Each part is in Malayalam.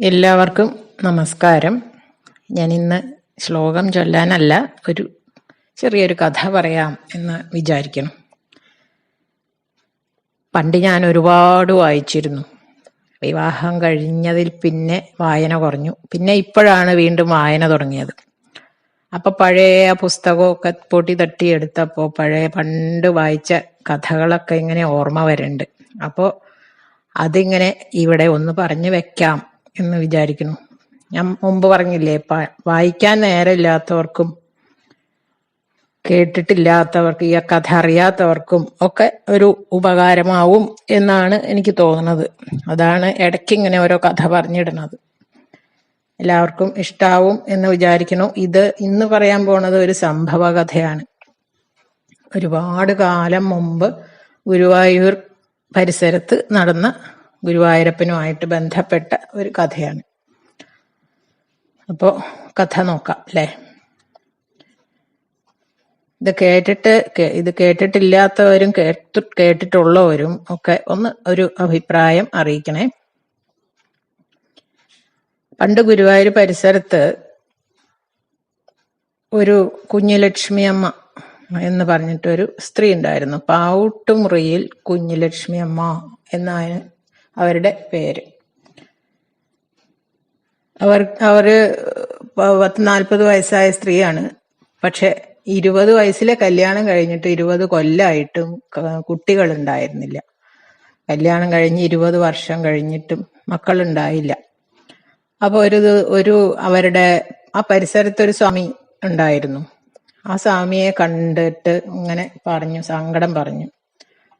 എല്ലാവർക്കും നമസ്കാരം. ഞാൻ ഇന്ന് ശ്ലോകം ചൊല്ലാനല്ല ഒരു ചെറിയൊരു കഥ പറയാം എന്ന് വിചാരിക്കണം. പണ്ട് ഞാൻ ഒരുപാട് വായിച്ചിരുന്നു. വിവാഹം കഴിഞ്ഞതിൽ പിന്നെ വായന കുറഞ്ഞു. പിന്നെ ഇപ്പോഴാണ് വീണ്ടും വായന തുടങ്ങിയത്. അപ്പൊ പഴയ പുസ്തകമൊക്കെ പൊട്ടി തട്ടി എടുത്തപ്പോൾ പഴയ പണ്ട് വായിച്ച കഥകളൊക്കെ ഇങ്ങനെ ഓർമ്മ വരുന്നുണ്ട്. അപ്പോ അതിങ്ങനെ ഇവിടെ ഒന്ന് പറഞ്ഞു വെക്കാം. എന്ന് വിചാരിക്കുന്നു. ഞാൻ മുമ്പ് പറഞ്ഞില്ലേ വായിക്കാൻ നേരമില്ലാത്തവർക്കും കേട്ടിട്ടില്ലാത്തവർക്ക് ഈ കഥ അറിയാത്തവർക്കും ഒക്കെ ഒരു ഉപകാരമാവും എന്നാണ് എനിക്ക് തോന്നുന്നത്. അതാണ് ഇടയ്ക്ക് ഇങ്ങനെ ഓരോ കഥ പറഞ്ഞിടുന്നത്. എല്ലാവർക്കും ഇഷ്ടാവും എന്ന് വിചാരിക്കുന്നു. ഇത് ഇന്ന് പറയാൻ പോണത് ഒരു സംഭവ കഥയാണ് ഒരുപാട് കാലം മുമ്പ് ഗുരുവായൂർ പരിസരത്ത് നടന്ന ഗുരുവായൂരപ്പനുമായിട്ട് ബന്ധപ്പെട്ട ഒരു കഥയാണ്. അപ്പോ കഥ നോക്കാം അല്ലേ? ഇത് കേട്ടിട്ട് ഇത് കേട്ടിട്ടില്ലാത്തവരും കേട്ടു കേട്ടിട്ടുള്ളവരും ഒക്കെ ഒന്ന് ഒരു അഭിപ്രായം അറിയിക്കണേ. പണ്ട് ഗുരുവായൂർ പരിസരത്ത് ഒരു കുഞ്ഞുലക്ഷ്മി അമ്മ എന്ന് പറഞ്ഞിട്ടൊരു സ്ത്രീ ഉണ്ടായിരുന്നു. പാവുട്ടുമുറിയിൽ കുഞ്ഞുലക്ഷ്മി അമ്മ എന്നാണ് അവരുടെ പേര്. അവർ അവർ പത്ത് നാൽപ്പത് വയസ്സായ സ്ത്രീയാണ്. പക്ഷെ ഇരുപത് വയസ്സിലെ കല്യാണം കഴിഞ്ഞിട്ട് ഇരുപത് കൊല്ലായിട്ടും കുട്ടികൾ ഉണ്ടായിരുന്നില്ല കല്യാണം കഴിഞ്ഞ് ഇരുപത് വർഷം കഴിഞ്ഞിട്ടും മക്കളുണ്ടായില്ല. അപ്പൊ ഒരു ഒരു അവരുടെ ആ പരിസരത്തൊരു സ്വാമി ഉണ്ടായിരുന്നു. ആ സ്വാമിയെ കണ്ടിട്ട് ഇങ്ങനെ പറഞ്ഞു സങ്കടം പറഞ്ഞു.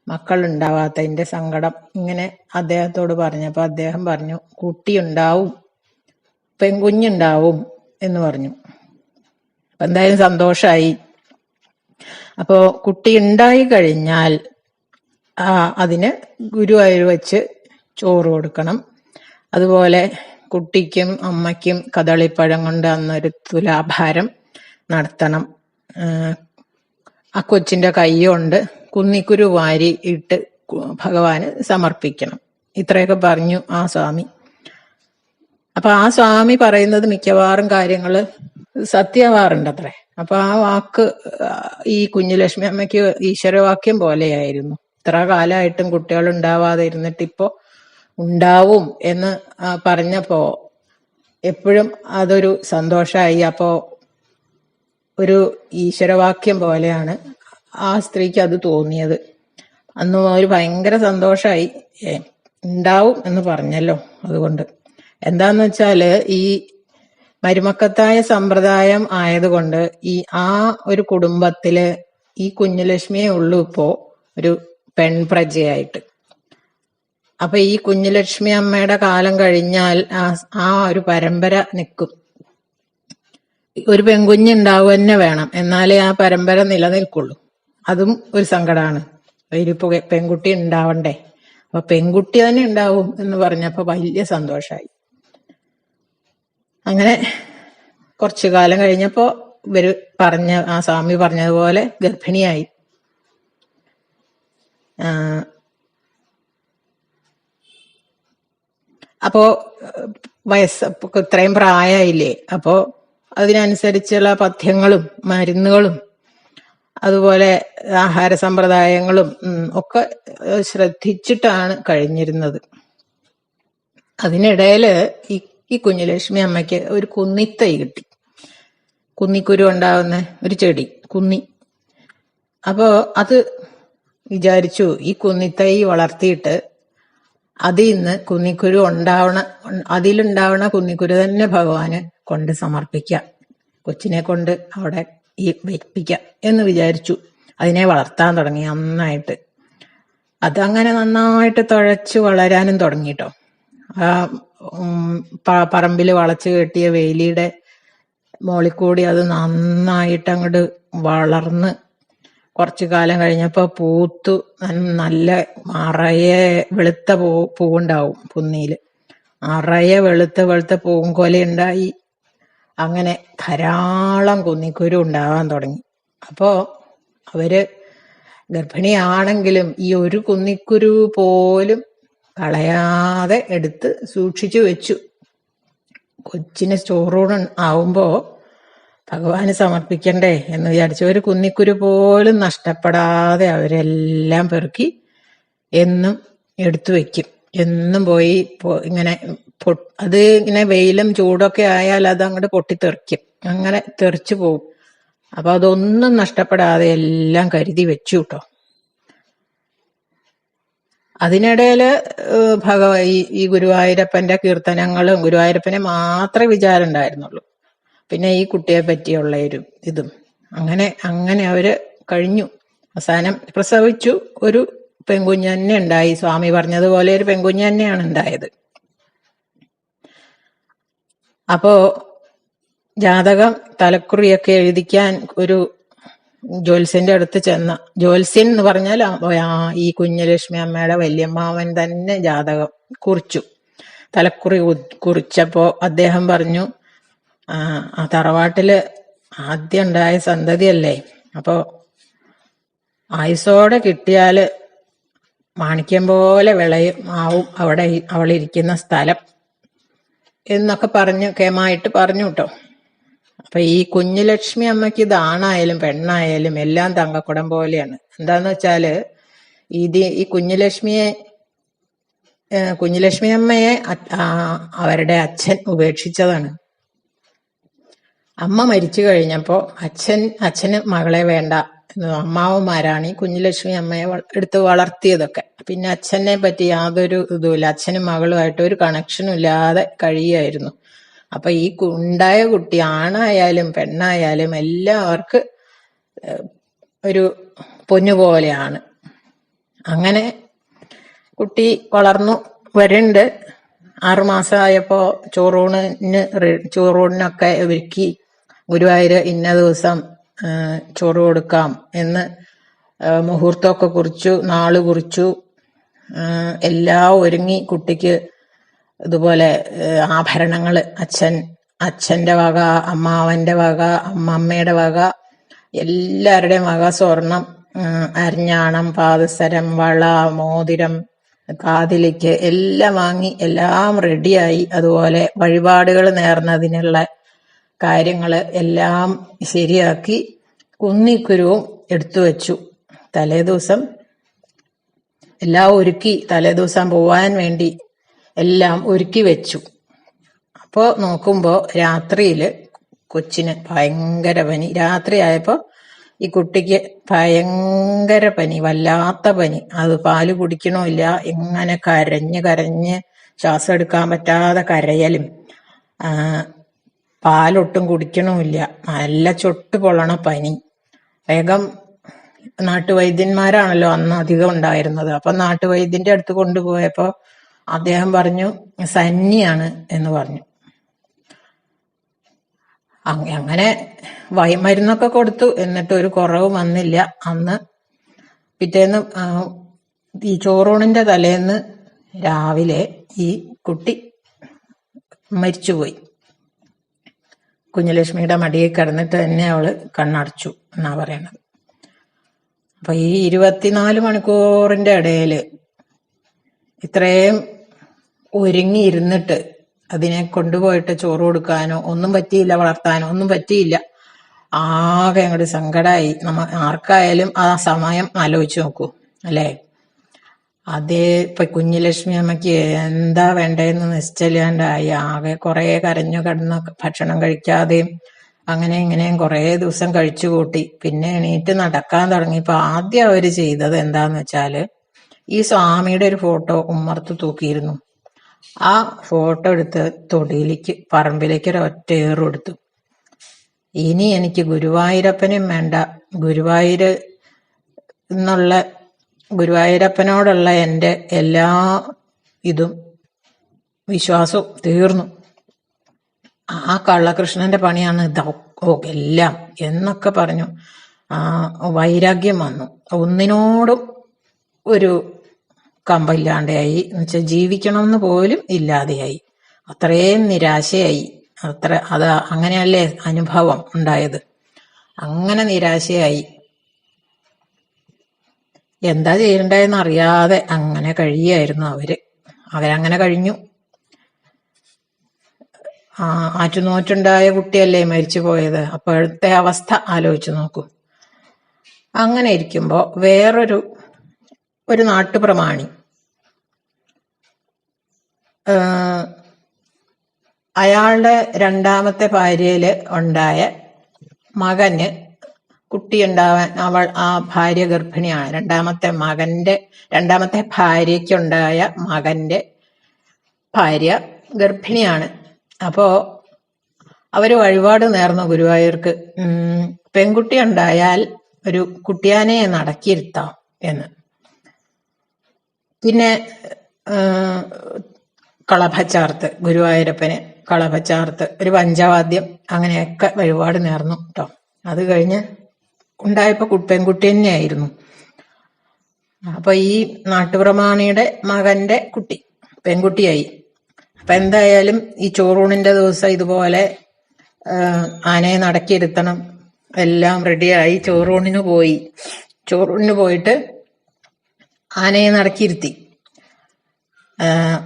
മക്കൾ ഉണ്ടാവാത്തതിന്റെ സങ്കടം. ഇങ്ങനെ അദ്ദേഹത്തോട് പറഞ്ഞപ്പോ അദ്ദേഹം പറഞ്ഞു കുട്ടി ഉണ്ടാവും പെൺകുഞ്ഞുണ്ടാവും എന്ന് പറഞ്ഞു. അപ്പൊ എന്തായാലും സന്തോഷായി. അപ്പോ കുട്ടി ഉണ്ടായി കഴിഞ്ഞാൽ അതിന് ഗുരുവായൂർ വെച്ച് ചോറ് കൊടുക്കണം. അതുപോലെ കുട്ടിക്കും അമ്മയ്ക്കും കദളിപ്പഴം കൊണ്ട് അന്നൊരു തുലാഭാരം നടത്തണം. ആ കൊച്ചിന്റെ കൈ കൊണ്ട് കുന്നിക്കുരു വാരി ഇട്ട് ഭഗവാന് സമർപ്പിക്കണം. ഇത്രയൊക്കെ പറഞ്ഞു ആ സ്വാമി. അപ്പൊ ആ സ്വാമി പറയുന്നത് മിക്കവാറും കാര്യങ്ങൾ സത്യമാറുണ്ടത്രേ അപ്പൊ ആ വാക്ക് ഈ കുഞ്ഞുലക്ഷ്മി അമ്മയ്ക്ക് ഈശ്വരവാക്യം പോലെയായിരുന്നു. ഇത്ര കാലമായിട്ടും കുട്ടികൾ ഉണ്ടാവാതെ ഇരുന്നിട്ട് ഇപ്പോ ഉണ്ടാവും എന്ന് പറഞ്ഞപ്പോ എപ്പോഴും അതൊരു സന്തോഷമായി അപ്പോ ഒരു ഈശ്വരവാക്യം പോലെയാണ് ആ സ്ത്രീക്ക് അത് തോന്നിയത്. അന്ന് ഒരു ഭയങ്കര സന്തോഷമായി ഉണ്ടാവും എന്ന് പറഞ്ഞല്ലോ അതുകൊണ്ട്. എന്താന്ന് വെച്ചാൽ ഈ മരുമക്കത്തായ സമ്പ്രദായം ആയതുകൊണ്ട് ഈ ആ ഒരു കുടുംബത്തിൽ ഈ കുഞ്ഞുലക്ഷ്മിയെ ഉള്ളൂ ഇപ്പോ ഒരു പെൺപ്രജയായിട്ട് അപ്പൊ ഈ കുഞ്ഞുലക്ഷ്മി അമ്മയുടെ കാലം കഴിഞ്ഞാൽ ആ ഒരു പരമ്പര നിൽക്കും ഒരു പെൺകുഞ്ഞുണ്ടാവുക തന്നെ വേണം. എന്നാലേ ആ പരമ്പര നിലനിൽക്കുള്ളൂ. അതും ഒരു സങ്കടമാണ് അതിലിപ്പോ പെൺകുട്ടി ഉണ്ടാവണ്ടേ? അപ്പൊ പെൺകുട്ടി തന്നെ ഉണ്ടാവും എന്ന് പറഞ്ഞപ്പോ വലിയ സന്തോഷമായി അങ്ങനെ കുറച്ചു കാലം കഴിഞ്ഞപ്പോ ഇവർ പറഞ്ഞ ആ സ്വാമി പറഞ്ഞതുപോലെ ഗർഭിണിയായി. അപ്പോ വയസ്സ് ഇത്രയും പ്രായമായില്ലേ അപ്പോ അതിനനുസരിച്ചുള്ള പഥ്യങ്ങളും മരുന്നുകളും അതുപോലെ ആഹാര സമ്പ്രദായങ്ങളും ഒക്കെ ശ്രദ്ധിച്ചിട്ടാണ് കഴിഞ്ഞിരുന്നത്. അതിനിടയിൽ ഈ ഈ കുഞ്ഞുലക്ഷ്മി അമ്മയ്ക്ക് ഒരു കുന്നിത്തൈ കിട്ടി. കുന്നിക്കുരു ഉണ്ടാവുന്ന ഒരു ചെടി കുന്നി. അപ്പോ അത് വിചാരിച്ചു ഈ കുന്നിത്തൈ വളർത്തിയിട്ട് അതിൽ നിന്ന് കുന്നിക്കുരു ഉണ്ടാവണ അതിലുണ്ടാവണ കുന്നിക്കുരു തന്നെ ഭഗവാന് കൊണ്ട് സമർപ്പിക്കാം. കൊച്ചിനെ കൊണ്ട് അവിടെ വെപ്പിക്കാം എന്ന് വിചാരിച്ചു. അതിനെ വളർത്താൻ തുടങ്ങി നന്നായിട്ട്. അതങ്ങനെ നന്നായിട്ട് തുഴച്ച് വളരാനും തുടങ്ങിട്ടോ. ആ പറമ്പിൽ വളച്ച് കെട്ടിയ വേലിയുടെ മോളിൽ കൂടി അത് നന്നായിട്ട് അങ്ങോട്ട് വളർന്ന് കുറച്ചു കാലം കഴിഞ്ഞപ്പോൾ പൂത്തു. നല്ല നിറയെ വെളുത്ത പൂ പൂവുണ്ടാവും പുന്നിയിൽ. നിറയെ വെളുത്ത വെളുത്ത പൂങ്കൊല ഉണ്ടായി അങ്ങനെ ധാരാളം കുന്നിക്കുരു ഉണ്ടാവാൻ തുടങ്ങി. അപ്പോ അവർ ഗർഭിണിയാണെങ്കിലും ഈ ഒരു കുന്നിക്കുരു പോലും കളയാതെ എടുത്ത് സൂക്ഷിച്ചു വെച്ചു. കൊച്ചിന് സ്റ്റോറൂണ് ആവുമ്പോ ഭഗവാന് സമർപ്പിക്കണ്ടേ എന്ന് വിചാരിച്ചു. ഒരു കുന്നിക്കുരു പോലും നഷ്ടപ്പെടാതെ അവരെല്ലാം പെറുക്കി എന്നും എടുത്തു വെക്കും. എന്നും പോയി ഇങ്ങനെ അത് ഇങ്ങനെ വെയിലും ചൂടൊക്കെ ആയാൽ അത് അങ്ങോട്ട് പൊട്ടിത്തെറിക്കും. അങ്ങനെ തെറിച്ചു പോകും അപ്പൊ അതൊന്നും നഷ്ടപ്പെടാതെ എല്ലാം കരുതി വെച്ചു കേട്ടോ അതിനിടയിൽ ഏഹ് ഭഗവ ഈ ഗുരുവായൂരപ്പന്റെ കീർത്തനങ്ങളും ഗുരുവായൂരപ്പനെ മാത്രമേ വിചാരം ഉണ്ടായിരുന്നുള്ളൂ. പിന്നെ ഈ കുട്ടിയെ പറ്റിയുള്ള ഒരു ഇതും. അങ്ങനെ അങ്ങനെ അവർ കഴിഞ്ഞു. അവസാനം പ്രസവിച്ചു. ഒരു പെൺകുഞ്ഞ് തന്നെ ഉണ്ടായി. സ്വാമി പറഞ്ഞതുപോലെ ഒരു പെൺകുഞ്ഞ് തന്നെയാണ് ഉണ്ടായത്. അപ്പോ ജാതകം തലക്കുറിയൊക്കെ എഴുതിക്കാൻ ഒരു ജോത്സ്യന്റെ അടുത്ത് ചെന്ന ജോത്സ്യൻ എന്ന് പറഞ്ഞാൽ ആ ഈ കുഞ്ഞലക്ഷ്മി അമ്മയുടെ വല്യമ്മാവൻ തന്നെ ജാതകം കുറിച്ചു. തലക്കുറി കുറിച്ചപ്പോ അദ്ദേഹം പറഞ്ഞു ആ തറവാട്ടിൽ ആദ്യം ഉണ്ടായ സന്തതിയല്ലേ? അപ്പോ ആയുസോടെ കിട്ടിയാൽ മാണിക്യം പോലെ വിളയും ആവും അവിടെ അവളിരിക്കുന്ന സ്ഥലം. എന്നൊക്കെ പറഞ്ഞു കേമായിട്ട് പറഞ്ഞു കേട്ടോ അപ്പൊ ഈ കുഞ്ഞുലക്ഷ്മി അമ്മയ്ക്ക് ഇത് ആണായാലും പെണ്ണായാലും എല്ലാം തങ്കക്കുടം പോലെയാണ്. എന്താന്ന് വെച്ചാൽ ഇത് ഈ കുഞ്ഞുലക്ഷ്മിയെ കുഞ്ഞുലക്ഷ്മി അമ്മയെ അവരുടെ അച്ഛൻ ഉപേക്ഷിച്ചതാണ്. അമ്മ മരിച്ചു കഴിഞ്ഞപ്പോ അച്ഛൻ അച്ഛന് മകളെ വേണ്ട. അമ്മാവന്മാരാണ് ഈ കുഞ്ഞുലക്ഷ്മി അമ്മയെ എടുത്ത് വളർത്തിയതൊക്കെ. പിന്നെ അച്ഛനെ പറ്റി യാതൊരു ഇതുമില്ല. അച്ഛനും മകളുമായിട്ട് ഒരു കണക്ഷനും ഇല്ലാതെ കഴിയായിരുന്നു അപ്പൊ ഈ ഉണ്ടായ കുട്ടി ആണായാലും പെണ്ണായാലും എല്ലാവർക്ക് ഒരു പൊന്നുപോലെയാണ് അങ്ങനെ കുട്ടി വളർന്നു വരുന്നുണ്ട്. ആറുമാസമായപ്പോ ചോറൂണിന് ചോറൂണിനൊക്കെ ഒരുക്കി ഗുരുവായൂർ ഇന്ന ദിവസം ചോറ് കൊടുക്കാം എന്ന് മുഹൂർത്തമൊക്കെ കുറിച്ചു നാൾ കുറിച്ചു. എല്ലാം ഒരുങ്ങി കുട്ടിക്ക് ഇതുപോലെ ആഭരണങ്ങൾ അച്ഛൻ അച്ഛന്റെ വക അമ്മാവന്റെ വക അമ്മമ്മയുടെ വക എല്ലാവരുടെയും വക സ്വർണം അരഞ്ഞാണം പാദസരം വള മോതിരം കാതിലിക്ക് എല്ലാം വാങ്ങി എല്ലാം റെഡിയായി അതുപോലെ വഴിപാടുകൾ നേർന്നതിനുള്ള കാര്യങ്ങൾ എല്ലാം ശരിയാക്കി കുന്നിക്കുരുവും എടുത്തു വച്ചു. തലേ ദിവസം എല്ലാം ഒരുക്കി തലേ ദിവസം പോവാൻ വേണ്ടി എല്ലാം ഒരുക്കി വെച്ചു. അപ്പോൾ നോക്കുമ്പോൾ രാത്രിയിൽ കൊച്ചിന് ഭയങ്കര പനി. രാത്രിയായപ്പോൾ ഈ കുട്ടിക്ക് ഭയങ്കര പനി വല്ലാത്ത പനി. അത് പാൽ കുടിക്കണമില്ല എങ്ങനെ കരഞ്ഞ് കരഞ്ഞ് ശ്വാസം എടുക്കാൻ പറ്റാതെ കരയലും. പാലൊട്ടും കുടിക്കണമില്ല. നല്ല ചൊട്ട് പൊള്ളണ പനി. വേഗം നാട്ടുവൈദ്യന്മാരാണല്ലോ അന്ന് അധികം ഉണ്ടായിരുന്നത്. അപ്പൊ നാട്ടുവൈദ്യന്റെ അടുത്ത് കൊണ്ടുപോയപ്പോ അദ്ദേഹം പറഞ്ഞു സന്നിയാണ് എന്ന് പറഞ്ഞു. അങ്ങ- അങ്ങനെ വൈമരുന്നൊക്കെ കൊടുത്തു. എന്നിട്ട് ഒരു കുറവ് വന്നില്ല. അന്ന് പിറ്റേന്ന് ഈ ചോറൂണിന്റെ തലേന്ന് രാവിലെ ഈ കുട്ടി മരിച്ചുപോയി. കുഞ്ഞലക്ഷ്മിയുടെ മടിയിൽ കിടന്നിട്ട് തന്നെ അവൾ കണ്ണടച്ചു എന്നാ പറയണത്. അപ്പൊ ഈ ഇരുപത്തിനാല് മണിക്കൂറിന്റെ ഇടയിൽ ഇത്രയും ഒരുങ്ങി ഇരുന്നിട്ട് അതിനെ കൊണ്ടുപോയിട്ട് ചോറ് കൊടുക്കാനോ ഒന്നും പറ്റിയില്ല വളർത്താനോ ഒന്നും പറ്റിയില്ല. ആകെ അങ്ങോട്ട് സങ്കടമായി നമ്മ ആർക്കായാലും ആ സമയം ആലോചിച്ച് നോക്കൂ അല്ലേ? അതേ ഇപ്പൊ കുഞ്ഞുലക്ഷ്മി അമ്മയ്ക്ക് എന്താ വേണ്ടതെന്ന് നിശ്ചയില്ലാണ്ടായി ആകെ കുറെ കരഞ്ഞു കിടന്ന് ഭക്ഷണം കഴിക്കാതെയും അങ്ങനെ ഇങ്ങനെയും കുറെ ദിവസം കഴിച്ചു കൂട്ടി. പിന്നെ എണീറ്റ് നടക്കാൻ തുടങ്ങിയപ്പോൾ ആദ്യം അവർ ചെയ്തത് എന്താന്ന് വെച്ചാൽ ഈ സ്വാമിയുടെ ഒരു ഫോട്ടോ ഉമ്മർത്ത് തൂക്കിയിരുന്നു. ആ ഫോട്ടോ എടുത്ത് തൊടിയിലേക്ക് പറമ്പിലേക്ക് ഒരു ഒറ്റ ഏറും എടുത്തു ഇനി എനിക്ക് ഗുരുവായൂരപ്പനും വേണ്ട. ഗുരുവായൂര് എന്നുള്ള ഗുരുവായൂരപ്പനോടുള്ള എന്റെ എല്ലാ ഇതും വിശ്വാസവും തീർന്നു. ആ കള്ളകൃഷ്ണന്റെ പണിയാണ് ഇതൊക്കെ എല്ലാം എന്നൊക്കെ പറഞ്ഞു. ആ വൈരാഗ്യം വന്നു. ഒന്നിനോടും ഒരു കമ്പില്ലാണ്ടായി. എന്ന് വെച്ചാൽ ജീവിക്കണമെന്ന് പോലും ഇല്ലാതെയായി. അത്രയും നിരാശയായി. അത്ര അത് അങ്ങനെയല്ലേ അനുഭവം ഉണ്ടായത്? അങ്ങനെ നിരാശയായി. എന്താ ചെയ്യണ്ടേന്ന് അറിയാതെ അങ്ങനെ കഴിയായിരുന്നു അവർ. അവരങ്ങനെ കഴിഞ്ഞു. ആ ആറ്റുനോറ്റുണ്ടായ കുട്ടിയല്ലേ മരിച്ചു പോയത്? അപ്പോഴത്തെ അവസ്ഥ ആലോചിച്ചു നോക്കൂ. അങ്ങനെ ഇരിക്കുമ്പോൾ വേറൊരു ഒരു നാട്ടുപ്രമാണി അയാളുടെ രണ്ടാമത്തെ ഭാര്യയിൽ ഉണ്ടായ മകന് കുട്ടിയുണ്ടാവാൻ അവൾ ആ ഭാര്യ ഗർഭിണിയാണ്. രണ്ടാമത്തെ മകന്റെ രണ്ടാമത്തെ ഭാര്യയ്ക്കുണ്ടായ മകന്റെ ഭാര്യ ഗർഭിണിയാണ്. അപ്പോ അവർ വഴിപാട് നേർന്നു ഗുരുവായൂർക്ക്. പെൺകുട്ടി ഉണ്ടായാൽ ഒരു കുട്ടിയാനെ നടക്കിയിരുത്താം എന്ന്. പിന്നെ കളഭച്ചാർത്ത് ഗുരുവായൂരപ്പന് കളഭച്ചാർത്ത് ഒരു പഞ്ചവാദ്യം അങ്ങനെയൊക്കെ വഴിപാട് നേർന്നു കേട്ടോ അത് കഴിഞ്ഞ് ഉണ്ടായപ്പോ കു- പെൺകുട്ടി തന്നെയായിരുന്നു. അപ്പൊ ഈ നാട്ടുപ്രമാണിയുടെ മകന്റെ കുട്ടി പെൺകുട്ടിയായി. അപ്പൊ എന്തായാലും ഈ ചോറൂണിന്റെ ദിവസം ഇതുപോലെ ആനയെ നടക്കിയിരുത്തണം എല്ലാം റെഡിയായി ചോറൂണിന് പോയി. ചോറൂണിന് പോയിട്ട് ആനയെ നടക്കിയിരുത്തി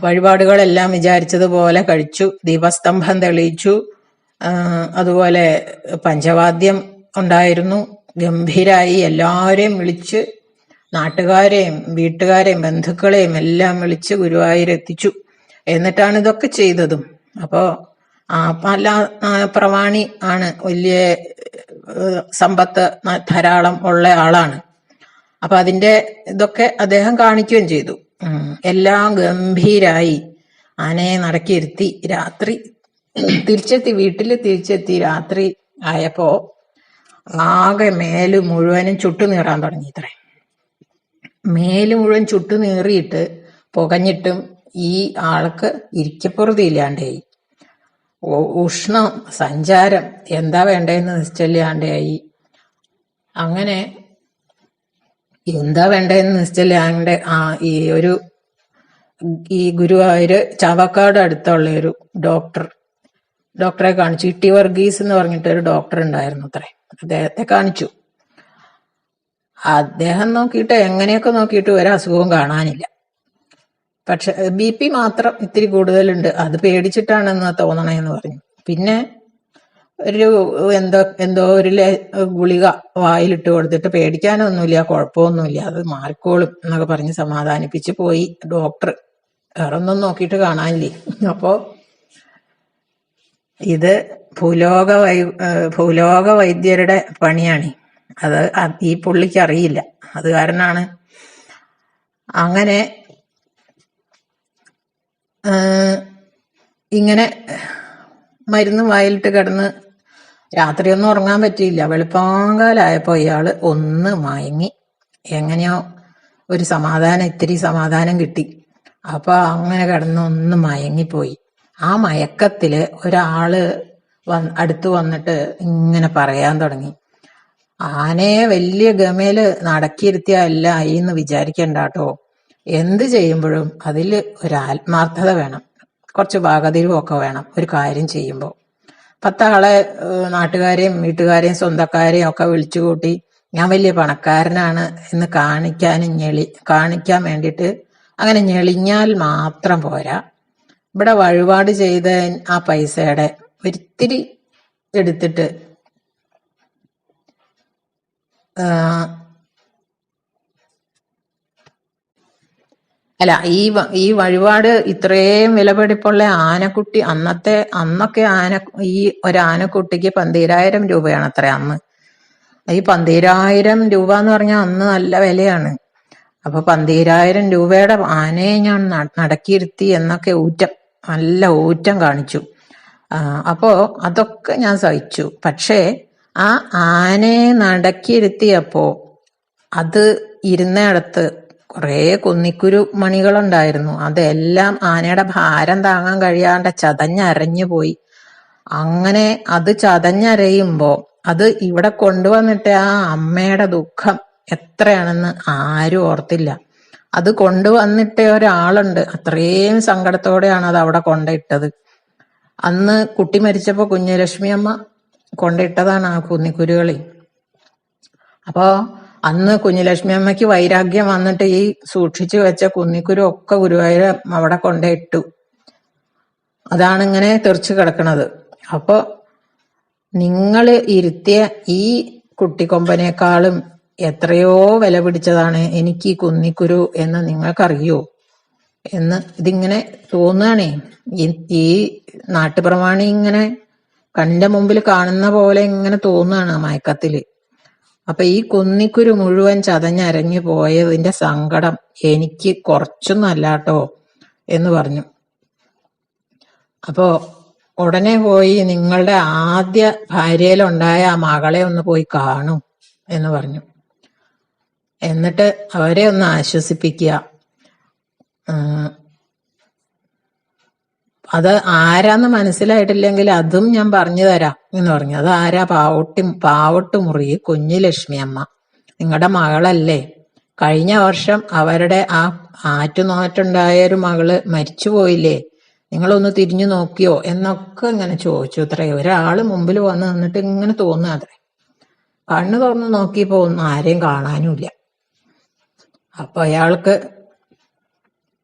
വഴിപാടുകളെല്ലാം വിചാരിച്ചതുപോലെ കഴിച്ചു. ദീപസ്തംഭം തെളിയിച്ചു. അതുപോലെ പഞ്ചവാദ്യം ഉണ്ടായിരുന്നു. ഗംഭീരായി എല്ലാവരെയും വിളിച്ച് നാട്ടുകാരെയും വീട്ടുകാരെയും ബന്ധുക്കളെയും എല്ലാം വിളിച്ച് ഗുരുവായൂരെത്തിച്ചു. എന്നിട്ടാണ് ഇതൊക്കെ ചെയ്തതും. അപ്പോ ആ പല പ്രവാണി ആണ് വലിയ സമ്പത്ത് ധാരാളം ഉള്ള ആളാണ്. അപ്പൊ അതിന്റെ ഇതൊക്കെ അദ്ദേഹം കാണിക്കുകയും ചെയ്തു. എല്ലാം ഗംഭീരായി ആനയെ നടക്കിയിരുത്തി രാത്രി തിരിച്ചെത്തി വീട്ടിൽ തിരിച്ചെത്തി രാത്രി ആയപ്പോ ആകെ മേൽ മുഴുവനും ചുട്ടു നീറാൻ തുടങ്ങി ഇത്രേ. മേൽ മുഴുവൻ ചുട്ടു നീറിയിട്ട് പുകഞ്ഞിട്ടും ഈ ആൾക്ക് ഇരിക്കപ്പുറതിയില്ലാണ്ടായി ഇല്ലാണ്ടായി. ഉഷ്ണം സഞ്ചാരം എന്താ വേണ്ടതെന്ന് നിശ്ചയില്ലാണ്ടായി അങ്ങനെ എന്താ വേണ്ടതെന്ന് നിശ്ചയില്ലാണ്ട് ആ ഈ ഒരു ഈ ഗുരുവായൂര് ചാവക്കാട് അടുത്തുള്ള ഒരു ഡോക്ടർ ഡോക്ടറെ കാണിച്ചു. ഇട്ടി വർഗീസ് എന്ന് പറഞ്ഞിട്ട് ഒരു ഡോക്ടർ ഉണ്ടായിരുന്നു അത്രേ. അദ്ദേഹത്തെ കാണിച്ചു. അദ്ദേഹം നോക്കിയിട്ട് എങ്ങനെയൊക്കെ നോക്കിയിട്ട് ഒരു അസുഖവും കാണാനില്ല. പക്ഷെ ബി പി മാത്രം ഇത്തിരി കൂടുതലുണ്ട്. അത് പേടിച്ചിട്ടാണെന്ന് തോന്നണേന്ന് പറഞ്ഞു. പിന്നെ ഒരു എന്തോ എന്തോ ഒരു ഗുളിക വായിലിട്ട് കൊടുത്തിട്ട് പേടിക്കാനൊന്നുമില്ല കുഴപ്പമൊന്നുമില്ല. അത് മാറിക്കോളും എന്നൊക്കെ പറഞ്ഞ് സമാധാനിപ്പിച്ച് പോയി. ഡോക്ടർ വേറെ ഒന്നും നോക്കിയിട്ട് കാണാനില്ലേ. അപ്പോ ഇത് ഭൂലോക വൈ ഭൂലോക വൈദ്യരുടെ പണിയാണ്. അത് ഈ പുള്ളിക്ക് അറിയില്ല. അത് കാരണമാണ് അങ്ങനെ ഇങ്ങനെ മരുന്ന് വായിലിട്ട് കിടന്ന് രാത്രിയൊന്നും ഉറങ്ങാൻ പറ്റിയില്ല. വെളുപ്പാങ്കാലായപ്പോ ഇയാൾ ഒന്ന് മയങ്ങി. എങ്ങനെയോ ഒരു സമാധാനം ഇത്തിരി സമാധാനം കിട്ടി. അപ്പൊ അങ്ങനെ കിടന്ന് ഒന്ന് മയങ്ങിപ്പോയി. ആ മയക്കത്തിൽ ഒരാൾ അടുത്ത് വന്നിട്ട് ഇങ്ങനെ പറയാൻ തുടങ്ങി. ആനയെ വലിയ ഗമയിൽ നടക്കിയിരുത്തിയല്ല എന്ന് വിചാരിക്കണ്ട കേട്ടോ എന്ത് ചെയ്യുമ്പോഴും അതിൽ ഒരു ആത്മാർത്ഥത വേണം. കുറച്ച് ഭാഗതിരിവും ഒക്കെ വേണം ഒരു കാര്യം ചെയ്യുമ്പോൾ പത്താളെ നാട്ടുകാരെയും വീട്ടുകാരെയും സ്വന്തക്കാരെയും ഒക്കെ വിളിച്ചു കൂട്ടി ഞാൻ വലിയ പണക്കാരനാണ് എന്ന് കാണിക്കാനും ഞെളി കാണിക്കാൻ വേണ്ടിയിട്ട് അങ്ങനെ ഞെളിഞ്ഞാൽ മാത്രം പോരാ. ഇവിടെ വഴിപാട് ചെയ്ത ആ പൈസയുടെ ഒരിത്തിരി എടുത്തിട്ട് അല്ല ഈ ഈ വഴിപാട് ഇത്രയും വിലപിടിപ്പുള്ള ആനക്കുട്ടി അന്നത്തെ അന്നൊക്കെ ആന ഈ ഒരു ആനക്കുട്ടിക്ക് പന്തീരായിരം രൂപയാണ് അത്ര അന്ന്. ഈ പന്തീരായിരം രൂപ എന്ന് പറഞ്ഞാൽ അന്ന് നല്ല വിലയാണ്. അപ്പൊ പന്തീരായിരം രൂപയുടെ ആനയെ ഞാൻ നടക്കിയിരുത്തി എന്നൊക്കെ ഊറ്റം. നല്ല ഊറ്റം കാണിച്ചു. അപ്പോ അതൊക്കെ ഞാൻ സഹിച്ചു. പക്ഷേ ആ ആനയെ നടക്കിയിരുത്തിയപ്പോ അത് ഇരുന്നിടത്ത് കുറേ കുന്നിക്കുരു മണികളുണ്ടായിരുന്നു. അതെല്ലാം ആനയുടെ ഭാരം താങ്ങാൻ കഴിയാണ്ട് ചതഞ്ഞരഞ്ഞു പോയി. അങ്ങനെ അത് ചതഞ്ഞരയുമ്പോ അത് ഇവിടെ കൊണ്ടുവന്നിട്ട് ആ അമ്മയുടെ ദുഃഖം എത്രയാണെന്ന് ആരും ഓർത്തില്ല. അത് കൊണ്ടുവന്നിട്ട ഒരാളുണ്ട്. അത്രയും സങ്കടത്തോടെയാണ് അത് അവിടെ കൊണ്ടിട്ടത്. അന്ന് കുട്ടി മരിച്ചപ്പോ കുഞ്ഞലക്ഷ്മി അമ്മ കൊണ്ടിട്ടതാണ് ആ കുന്നിക്കുരുകളി അപ്പോ അന്ന് കുഞ്ഞലക്ഷ്മി അമ്മയ്ക്ക് വൈരാഗ്യം വന്നിട്ട് ഈ സൂക്ഷിച്ചു വെച്ച കുന്നിക്കുരു ഒക്കെ ഗുരുവായൂർ അവിടെ കൊണ്ടിട്ടു. അതാണ് ഇങ്ങനെ തെറിച്ചു കിടക്കണത്. അപ്പോ നിങ്ങൾ ഇരുത്തിയ ഈ കുട്ടിക്കൊമ്പനേക്കാളും എത്രയോ വില പിടിച്ചതാണ് എനിക്ക് ഈ കുന്നിക്കുരു എന്ന് നിങ്ങൾക്കറിയോ? എന്ന് ഇതിങ്ങനെ തോന്നുകയാണേ. ഈ ഈ നാട്ടുപ്രമാണി ഇങ്ങനെ കണ്ട മുമ്പിൽ കാണുന്ന പോലെ ഇങ്ങനെ തോന്നുകയാണ് മയക്കത്തിൽ. അപ്പൊ ഈ കുന്നിക്കുരു മുഴുവൻ ചതഞ്ഞരഞ്ഞു പോയതിന്റെ സങ്കടം എനിക്ക് കുറച്ചൊന്നും അല്ലാട്ടോ എന്ന് പറഞ്ഞു. അപ്പോ ഉടനെ പോയി നിങ്ങളുടെ ആദ്യ ഭാര്യയിലുണ്ടായ ആ മകളെ ഒന്ന് പോയി കാണൂ എന്ന് പറഞ്ഞു. എന്നിട്ട് അവരെ ഒന്ന് ആശ്വസിപ്പിക്കുക. അത് ആരാന്ന് മനസ്സിലായിട്ടില്ലെങ്കിൽ അതും ഞാൻ പറഞ്ഞു തരാം എന്ന് പറഞ്ഞു. അത് ആരാ? പാവട്ടി പാവട്ട് മുറി കുഞ്ഞു ലക്ഷ്മി അമ്മ. നിങ്ങളുടെ മകളല്ലേ. കഴിഞ്ഞ വർഷം അവരുടെ ആ ആറ്റുനോറ്റുണ്ടായ ഒരു മകൾ മരിച്ചു പോയില്ലേ. നിങ്ങളൊന്ന് തിരിഞ്ഞു നോക്കിയോ എന്നൊക്കെ ഇങ്ങനെ ചോദിച്ചു. അത്രേ. ഒരാൾ മുമ്പിൽ വന്ന് നിന്നിട്ട് ഇങ്ങനെ തോന്നുക അത്രേ. കണ്ണു തുറന്ന് നോക്കിയപ്പോ ഒന്നും ആരെയും കാണാനുമില്ല. അപ്പൊ അയാൾക്ക്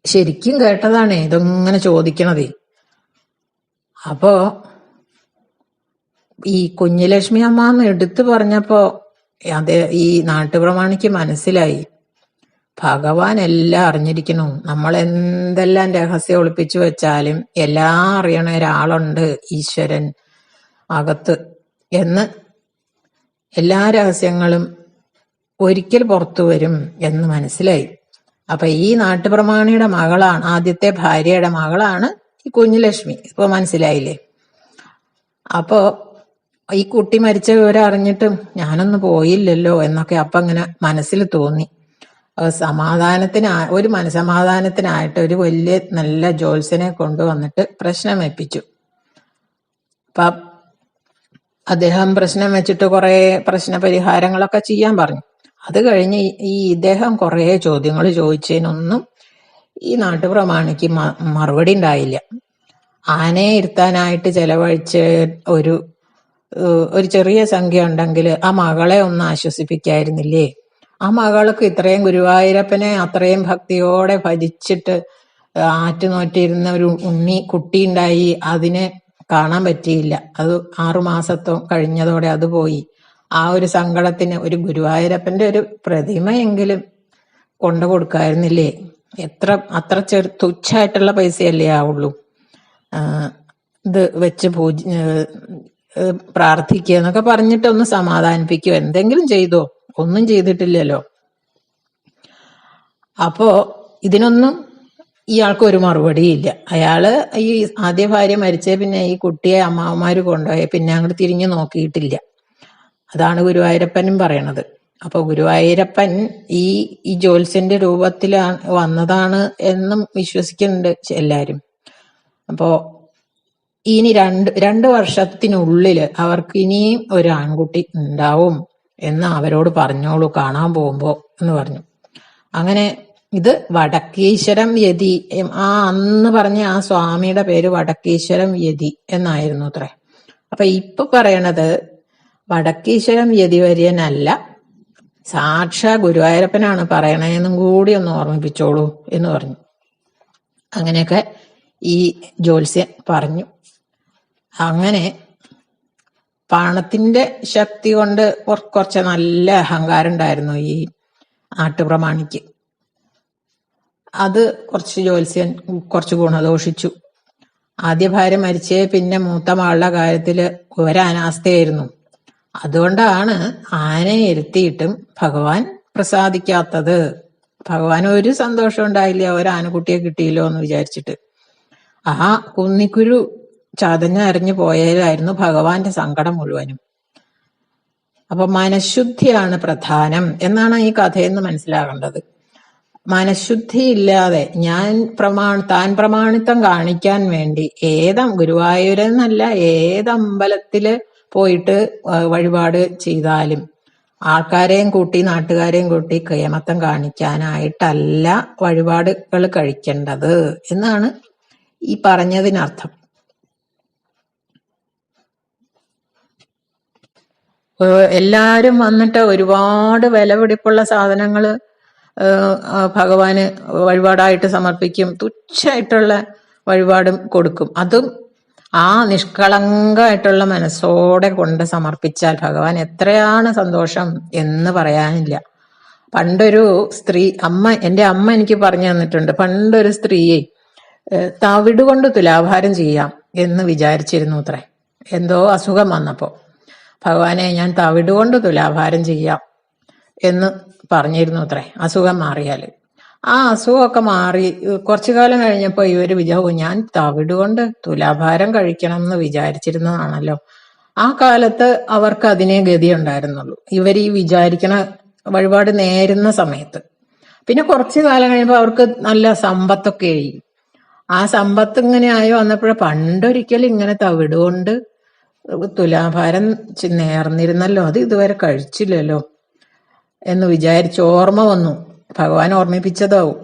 ശരിക്കും കേട്ടതാണ് ഇതങ്ങനെ ചോദിക്കണതേ. അപ്പോ ഈ കുഞ്ഞുലക്ഷ്മി അമ്മ എന്ന് എടുത്തു പറഞ്ഞപ്പോ അത് ഈ നാട്ടുപ്രമാണിക്ക് മനസ്സിലായി. ഭഗവാൻ എല്ലാം അറിഞ്ഞിരിക്കുന്നു. നമ്മൾ എന്തെല്ലാം രഹസ്യം ഒളിപ്പിച്ചു വെച്ചാലും എല്ലാം അറിയണ ഒരാളുണ്ട് ഈശ്വരൻ അകത്ത് എന്ന് എല്ലാ രഹസ്യങ്ങളും ഒരിക്കൽ പുറത്തു വരും എന്ന് മനസ്സിലായി. അപ്പൊ ഈ നാട്ടുപ്രമാണിയുടെ മകളാണ് ആദ്യത്തെ ഭാര്യയുടെ മകളാണ് ഈ കുഞ്ഞുലക്ഷ്മി. ഇപ്പൊ മനസ്സിലായില്ലേ? അപ്പോ ഈ കുട്ടി മരിച്ച വിവരം അറിഞ്ഞിട്ടും ഞാനൊന്ന് പോയില്ലല്ലോ എന്നൊക്കെ അപ്പൊ അങ്ങനെ മനസ്സിൽ തോന്നി. സമാധാനത്തിന് ഒരു മനസമാധാനത്തിനായിട്ട് ഒരു വലിയ നല്ല ജോത്സനെ കൊണ്ടുവന്നിട്ട് പ്രശ്നം വെപ്പിച്ചു അപ്പൊ അദ്ദേഹം പ്രശ്നം വെച്ചിട്ട് കുറെ പ്രശ്ന പരിഹാരങ്ങളൊക്കെ ചെയ്യാൻ പറഞ്ഞു. അത് കഴിഞ്ഞ് ഈ- ഇദ്ദേഹം കുറെ ചോദ്യങ്ങൾ ചോദിച്ചതിനൊന്നും ഈ നാട്ടുപ്രമാണിക്ക് മറുപടി ഉണ്ടായില്ല. ആനയെ ഇരുത്താനായിട്ട് ചെലവഴിച്ച ഒരു ഒരു ചെറിയ സംഖ്യ ഉണ്ടെങ്കിൽ ആ മകളെ ഒന്ന് ആശ്വസിപ്പിക്കായിരുന്നില്ലേ? ആ മകൾക്ക് ഇത്രയും ഗുരുവായൂരപ്പനെ അത്രയും ഭക്തിയോടെ ഭജിച്ചിട്ട് ആറ്റുനോറ്റിരുന്ന ഒരു ഉണ്ണി കുട്ടി ഉണ്ടായി അതിനെ കാണാൻ പറ്റിയില്ല. അത് ആറുമാസത്തോ കഴിഞ്ഞതോടെ അത് പോയി. ആ ഒരു സങ്കടത്തിന് ഒരു ഗുരുവായൂരപ്പന്റെ ഒരു പ്രതിമയെങ്കിലും കൊണ്ടു കൊടുക്കായിരുന്നില്ലേ? എത്ര അത്ര ചെറു തുച്ഛായിട്ടുള്ള പൈസയല്ലേ ആവുള്ളൂ. ഇത് വെച്ച് പൂജ പ്രാർത്ഥിക്കുക എന്നൊക്കെ പറഞ്ഞിട്ട് ഒന്ന് സമാധാനിപ്പിക്കുക എന്തെങ്കിലും ചെയ്തോ? ഒന്നും ചെയ്തിട്ടില്ലല്ലോ. അപ്പോ ഇതിനൊന്നും ഇയാൾക്ക് ഒരു മറുപടിയില്ല അയാൾ ഈ ആദ്യ ഭാര്യ മരിച്ചേ പിന്നെ ഈ കുട്ടിയെ അമ്മാവന്മാര് കൊണ്ടുപോയ. പിന്നെ അങ്ങോട്ട് തിരിഞ്ഞു നോക്കിയിട്ടില്ല. അതാണ് ഗുരുവായൂരപ്പനും പറയണത്. അപ്പൊ ഗുരുവായൂരപ്പൻ ഈ ഈ ജ്യോത്സ്യന്റെ രൂപത്തിലാണ് വന്നതാണ് എന്നും വിശ്വസിക്കുന്നുണ്ട് എല്ലാരും. അപ്പോ ഇനി രണ്ട് രണ്ട് വർഷത്തിനുള്ളിൽ അവർക്ക് ഇനിയും ഒരു ആൺകുട്ടി ഉണ്ടാവും എന്ന് അവരോട് പറഞ്ഞോളൂ കാണാൻ പോകുമ്പോ എന്ന് പറഞ്ഞു. അങ്ങനെ ഇത് വടക്കീശ്വരം യതി ആ അന്ന് പറഞ്ഞ ആ സ്വാമിയുടെ പേര് വടക്കീശ്വരം യതി എന്നായിരുന്നു അത്രേ. അപ്പൊ ഇപ്പൊ പറയണത് വടക്കീശ്വരം യതിവര്യനല്ല. സാക്ഷാ ഗുരുവായൂരപ്പനാണ് പറയണതെന്നും കൂടി ഒന്ന് ഓർമ്മിപ്പിച്ചോളൂ എന്ന് പറഞ്ഞു. അങ്ങനെയൊക്കെ ഈ ജ്യോത്സ്യൻ പറഞ്ഞു. അങ്ങനെ പണത്തിന്റെ ശക്തി കൊണ്ട് കുറ- കുറച്ച് നല്ല അഹങ്കാരം ഉണ്ടായിരുന്നു ഈ നാട്ടുപ്രമാണിക്ക് അത് കുറച്ച് ജ്യോത്സ്യൻ കുറച്ച് ഗുണദോഷിച്ചു. ആദ്യ ഭാര്യ മരിച്ചേ പിന്നെ മൂത്ത മകളുടെ കാര്യത്തിൽ ഒരനാസ്ഥയായിരുന്നു അതുകൊണ്ടാണ് ആനയെ ഇരുത്തിയിട്ടും ഭഗവാൻ പ്രസാദിക്കാത്തത്. ഭഗവാൻ ഒരു സന്തോഷം ഉണ്ടായില്ല ഒരു ആനക്കുട്ടിയെ കിട്ടിയില്ലോ എന്ന് വിചാരിച്ചിട്ട്. ആ കുന്നിക്കുരു ചതഞ്ഞറിഞ്ഞു പോയാലായിരുന്നു ഭഗവാന്റെ സങ്കടം മുഴുവനും. അപ്പൊ മനഃശുദ്ധിയാണ് പ്രധാനം എന്നാണ് ഈ കഥയെന്ന് മനസ്സിലാകേണ്ടത്. മനഃശുദ്ധി ഇല്ലാതെ ഞാൻ പ്രമാണ താൻ പ്രമാണിത്വം കാണിക്കാൻ വേണ്ടി ഏതം ഗുരുവായൂരെന്നല്ല ഏതമ്പലത്തിൽ പോയിട്ട് വഴിപാട് ചെയ്താലും ആൾക്കാരെയും കൂട്ടി നാട്ടുകാരെയും കൂട്ടി കേമത്തം കാണിക്കാനായിട്ടല്ല വഴിപാടുകൾ കഴിക്കേണ്ടത് എന്നാണ് ഈ പറഞ്ഞതിനർത്ഥം. ഏഹ് എല്ലാരും വന്നിട്ട് ഒരുപാട് വിലപിടിപ്പുള്ള സാധനങ്ങൾ ഭഗവാന് വഴിപാടായിട്ട് സമർപ്പിക്കും തുച്ഛമായിട്ടുള്ള വഴിപാടും കൊടുക്കും. അതും ആ നിഷ്കളങ്കമായിട്ടുള്ള മനസ്സോടെ കൊണ്ട് സമർപ്പിച്ചാൽ ഭഗവാൻ എത്രയാണ് സന്തോഷം എന്ന് പറയാനില്ല. പണ്ടൊരു സ്ത്രീ അമ്മ എന്റെ അമ്മ എനിക്ക് പറഞ്ഞു തന്നിട്ടുണ്ട് പണ്ടൊരു സ്ത്രീയെ തവിട് കൊണ്ട് തുലാഭാരം ചെയ്യാം എന്ന് വിചാരിച്ചിരുന്നു അത്രേ. എന്തോ അസുഖം വന്നപ്പോ. ഭഗവാനെ ഞാൻ തവിട് കൊണ്ട് തുലാഭാരം ചെയ്യാം എന്ന് പറഞ്ഞിരുന്നു അത്രേ അസുഖം മാറിയാൽ. ആ അസുഖമൊക്കെ മാറി. കുറച്ചു കാലം കഴിഞ്ഞപ്പോ ഇവർ വിചാരിക്കും ഞാൻ തവിട് കൊണ്ട് തുലാഭാരം കഴിക്കണം എന്ന് വിചാരിച്ചിരുന്നതാണല്ലോ. ആ കാലത്ത് അവർക്ക് അതിനെ ഗതി ഉണ്ടായിരുന്നുള്ളൂ. ഇവർ ഈ വിചാരിക്കണ വഴിപാട് നേരുന്ന സമയത്ത്. പിന്നെ കുറച്ചു കാലം കഴിയുമ്പോൾ അവർക്ക് നല്ല സമ്പത്തൊക്കെ ആയി. ആ സമ്പത്ത് ഇങ്ങനെ ആയി വന്നപ്പോഴേ പണ്ടൊരിക്കലും ഇങ്ങനെ തവിട് കൊണ്ട് തുലാഭാരം നേർന്നിരുന്നല്ലോ. അത് ഇതുവരെ കഴിച്ചില്ലല്ലോ എന്ന് വിചാരിച്ച് ഓർമ്മ വന്നു. ഭഗവാൻ ഓർമ്മിപ്പിച്ചതാവും.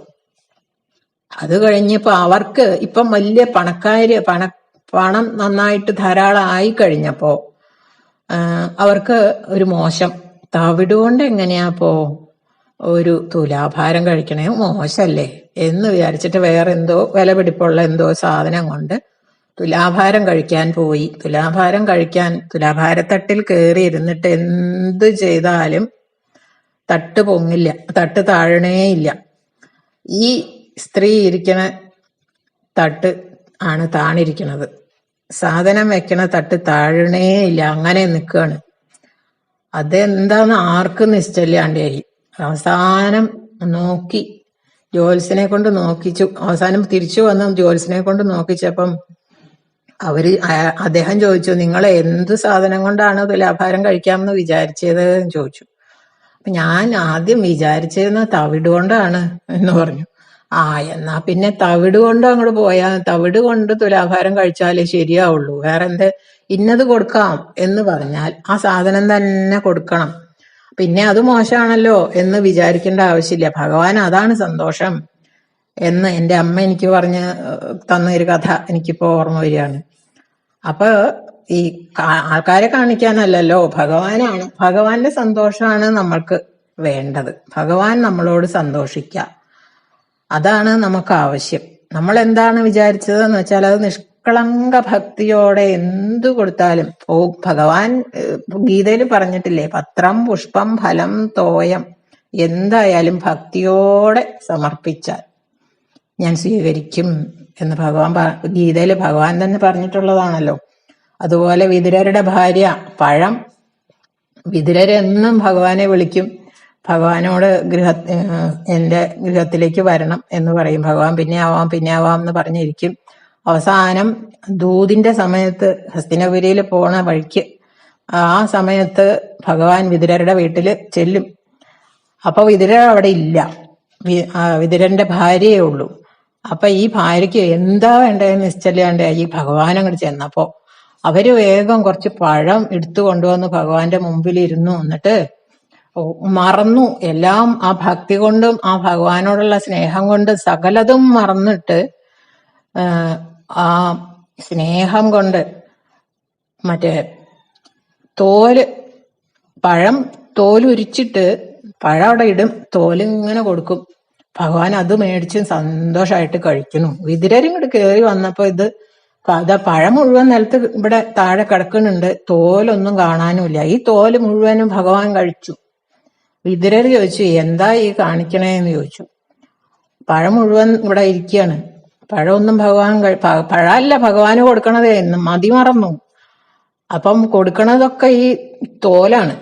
അത് കഴിഞ്ഞപ്പോ അവർക്ക് ഇപ്പം വലിയ പണക്കാര് പണ പണം നന്നായിട്ട് ധാരാളം ആയി കഴിഞ്ഞപ്പോ അവർക്ക് ഒരു മോശം തവിടുകൊണ്ട് എങ്ങനെയാപ്പോ ഒരു തുലാഭാരം കഴിക്കണേ? മോശല്ലേ? എന്ന് വിചാരിച്ചിട്ട് വേറെ എന്തോ വില പിടിപ്പുള്ള എന്തോ സാധനം കൊണ്ട് തുലാഭാരം കഴിക്കാൻ പോയി. തുലാഭാരം കഴിക്കാൻ തുലാഭാരത്തട്ടിൽ കയറി ഇരുന്നിട്ട് എന്ത് ചെയ്താലും തട്ട് പൊങ്ങില്ല തട്ട് താഴണേയില്ല ഈ സ്ത്രീ ഇരിക്കണ തട്ട് ആണ് താണിരിക്കണത് സാധനം വെക്കണ തട്ട് താഴണേയില്ല അങ്ങനെ നിൽക്കുകയാണ് അതെന്താന്ന് ആർക്കും നിശ്ചയില്ലാണ്ടായി അവസാനം നോക്കി ജോത്സ്യനെ കൊണ്ട് നോക്കിച്ചു. അവസാനം തിരിച്ചു വന്ന് ജോത്സ്യനെ കൊണ്ട് നോക്കിച്ചപ്പം അവർ അദ്ദേഹം ചോദിച്ചു നിങ്ങൾ എന്ത് സാധനം കൊണ്ടാണ് തുലാഭാരം കഴിക്കാമെന്ന് വിചാരിച്ചത്? ചോദിച്ചു. ഞാൻ ആദ്യം വിചാരിച്ചിരുന്ന തവിട് കൊണ്ടാണ് എന്ന് പറഞ്ഞു. ആ എന്നാ പിന്നെ തവിട് കൊണ്ട് അങ്ങോട്ട് പോയാ? തവിട് കൊണ്ട് തുലാഭാരം കഴിച്ചാലേ ശരിയാവുള്ളൂ. വേറെ എന്ത് ഇന്നത് കൊടുക്കാം എന്ന് പറഞ്ഞാൽ ആ സാധനം തന്നെ കൊടുക്കണം. പിന്നെ അത് മോശമാണല്ലോ എന്ന് വിചാരിക്കേണ്ട ആവശ്യമില്ല. ഭഗവാൻ അതാണ് സന്തോഷം എന്ന് എന്റെ അമ്മ എനിക്ക് പറഞ്ഞ് തന്ന ഒരു കഥ എനിക്കിപ്പോ ഓർമ്മ വരികയാണ്. അപ്പൊ ഈ ആൾക്കാരെ കാണിക്കാനല്ലല്ലോ. ഭഗവാനാണ്. ഭഗവാന്റെ സന്തോഷമാണ് നമ്മൾക്ക് വേണ്ടത്. ഭഗവാൻ നമ്മളോട് സന്തോഷിക്ക. അതാണ് നമുക്ക് ആവശ്യം നമ്മൾ എന്താണ് വിചാരിച്ചതെന്ന് വെച്ചാൽ അത് നിഷ്കളങ്ക ഭക്തിയോടെ എന്തു കൊടുത്താലും ഓ ഭഗവാൻ ഗീതയിൽ പറഞ്ഞിട്ടില്ലേ പത്രം പുഷ്പം ഫലം തോയം എന്തായാലും ഭക്തിയോടെ സമർപ്പിച്ചാൽ ഞാൻ സ്വീകരിക്കും എന്ന് ഭഗവാൻ ഗീതയിൽ ഭഗവാൻ തന്നെ പറഞ്ഞിട്ടുള്ളതാണല്ലോ. അതുപോലെ വിതുരരുടെ ഭാര്യ പഴം. വിതുരരെന്നും ഭഗവാനെ വിളിക്കും. ഭഗവാനോട് ഗൃഹ എന്റെ ഗൃഹത്തിലേക്ക് വരണം എന്ന് പറയും. ഭഗവാൻ പിന്നെ ആവാം പിന്നെ ആവാം എന്ന് പറഞ്ഞിരിക്കും. അവസാനം ദൂതിന്റെ സമയത്ത് ഹസ്തിനപുരിയിൽ പോണ വഴിക്ക് ആ സമയത്ത് ഭഗവാൻ വിതുരരുടെ വീട്ടിൽ ചെല്ലും. അപ്പൊ വിതുരർ അവിടെ ഇല്ല. വിതുരന്റെ ഭാര്യയേ ഉള്ളൂ. അപ്പൊ ഈ ഭാര്യയ്ക്ക് എന്താ വേണ്ടതെന്ന് നിശ്ചല്ലാണ്ട് ഈ ഭഗവാൻ അങ്ങോട്ട് ചെന്നപ്പോ അവർ വേഗം കുറച്ച് പഴം എടുത്തു കൊണ്ടുവന്ന് ഭഗവാന്റെ മുമ്പിൽ ഇരുന്നു എന്നിട്ട് മറന്നു. എല്ലാം ആ ഭക്തി കൊണ്ടും ആ ഭഗവാനോടുള്ള സ്നേഹം കൊണ്ട് സകലതും മറന്നിട്ട് ആ, സ്നേഹം കൊണ്ട് മറ്റേ തോൽ പഴം തോലുരിച്ചിട്ട് പഴം അവിടെ ഇടും. തോലിങ്ങനെ കൊടുക്കും. ഭഗവാൻ അത് മേടിച്ച് സന്തോഷമായിട്ട് കഴിക്കുന്നു. വിതിരരും ഇങ്ങോട്ട് കയറി വന്നപ്പോ ഇത് കഥ പഴം മുഴുവൻ നിലത്ത് ഇവിടെ താഴെ കിടക്കുന്നുണ്ട്. തോലൊന്നും കാണാനുമില്ല. ഈ തോൽ മുഴുവനും ഭഗവാൻ കഴിച്ചു. വിതിരർ ചോദിച്ചു എന്താ ഈ കാണിക്കണേ എന്ന് ചോദിച്ചു. പഴം മുഴുവൻ ഇവിടെ ഇരിക്കുകയാണ്. പഴമൊന്നും ഭഗവാൻ പഴമല്ല ഭഗവാന് കൊടുക്കണത് എന്ന് മതി മറന്നു. അപ്പം കൊടുക്കണതൊക്കെ ഈ തോലാണ്.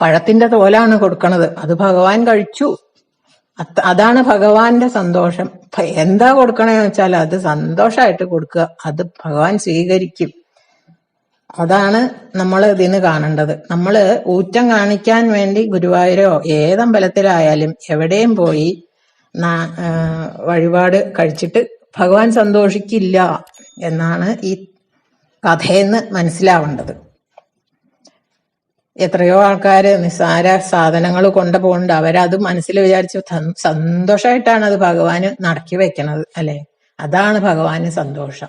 പഴത്തിന്റെ തോലാണ് കൊടുക്കണത്. അത് ഭഗവാൻ കഴിച്ചു. അത് അതാണ് ഭഗവാന്റെ സന്തോഷം. എന്താ കൊടുക്കണേന്ന് വെച്ചാൽ അത് സന്തോഷമായിട്ട് കൊടുക്കുക. അത് ഭഗവാൻ സ്വീകരിക്കും. അതാണ് നമ്മൾ ഇതിന് കാണേണ്ടത്. നമ്മൾ ഊറ്റം കാണിക്കാൻ വേണ്ടി ഗുരുവായൂരോ ഏതമ്പലത്തിലായാലും എവിടെയും പോയി വഴിപാട് കഴിച്ചിട്ട് ഭഗവാൻ സന്തോഷിക്കില്ല എന്നാണ് ഈ കഥയെന്ന് മനസ്സിലാവേണ്ടത്. എത്രയോ ആൾക്കാർ നിസ്സാര സാധനങ്ങൾ കൊണ്ടുപോകുന്നുണ്ട്. അവരത് മനസ്സിൽ വിചാരിച്ച് സന്തോഷമായിട്ടാണ് അത് ഭഗവാന് നടക്കി വെക്കണത് അല്ലെ? അതാണ് ഭഗവാന് സന്തോഷം.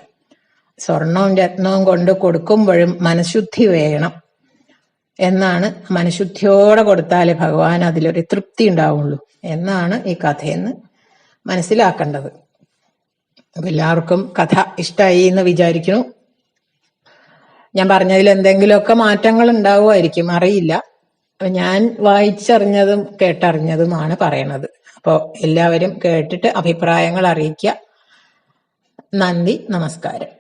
സ്വർണവും രത്നവും കൊണ്ട് കൊടുക്കുമ്പോഴും മനഃശുദ്ധി വേണം എന്നാണ് മനഃശുദ്ധിയോടെ കൊടുത്താലേ ഭഗവാൻ അതിലൊരു തൃപ്തി ഉണ്ടാവുള്ളൂ എന്നാണ് ഈ കഥയെന്ന് മനസ്സിലാക്കേണ്ടത്. എല്ലാവർക്കും കഥ ഇഷ്ടമായി എന്ന് വിചാരിക്കുന്നു. ഞാൻ പറഞ്ഞതിൽ എന്തെങ്കിലുമൊക്കെ മാറ്റങ്ങൾ ഉണ്ടാവുമായിരിക്കും. അറിയില്ല. ഞാൻ വായിച്ചറിഞ്ഞതും കേട്ടറിഞ്ഞതുമാണ് പറയണത്. അപ്പോൾ എല്ലാവരും കേട്ടിട്ട് അഭിപ്രായങ്ങൾ അറിയിക്കുക. നന്ദി നമസ്കാരം.